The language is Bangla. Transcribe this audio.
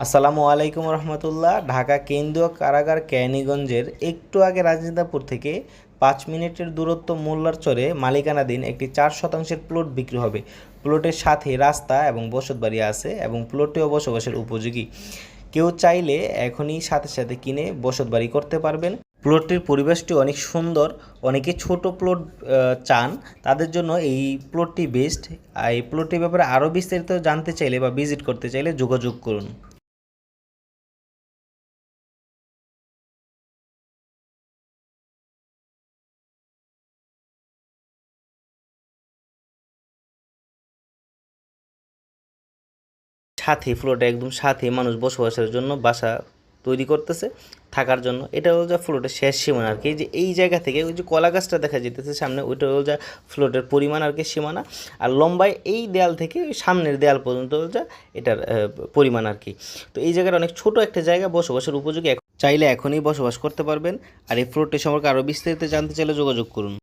আসসালামু আলাইকুম রহমতুল্লাহ, ঢাকা কেন্দ্রীয় কারাগার ক্যানিগঞ্জের একটু আগে রাজনীতাপুর থেকে পাঁচ মিনিটের দূরত্ব মোল্লার চরে মালিকানাধীন একটি চার শতাংশের প্লট বিক্রি হবে। প্লটের সাথে রাস্তা এবং বসতবাড়ি আছে এবং প্লটেও বসবাসের উপযোগী। কেউ চাইলে এখনই সাথে সাথে কিনে বসতবাড়ি করতে পারবেন। প্লটটির পরিবেশটি অনেক সুন্দর, অনেকে ছোট প্লট চান। তাদের জন্য এই প্লটটি বেস্ট এই প্লটটির ব্যাপারে আরও বিস্তারিত জানতে চাইলে বা ভিজিট করতে চাইলে যোগাযোগ করুন। সাথে ফ্লোরটা একদম সাথে মানুষ বসবাসের জন্য বাসা তৈরি করতেছে, থাকার জন্য। এটা হলো যা ফ্লোটের শেষ সীমানা আর কি। যে এই জায়গা থেকে ওই যে কলা গাছটা দেখা যেতেছে সামনে, ওইটা হলো যা ফ্লোটের পরিমাণ আর কি সীমানা। আর লম্বায় এই দেয়াল থেকে ওই সামনের দেয়াল পর্যন্ত যা এটার পরিমাণ আর কি। তো এই জায়গাটা অনেক ছোট একটা জায়গা, বসবাসের উপযোগী। চাইলে এখনই বসবাস করতে পারবেন। আর এই ফ্লোটটি সম্পর্কে আরও বিস্তারিত জানতে চাইলে যোগাযোগ করুন।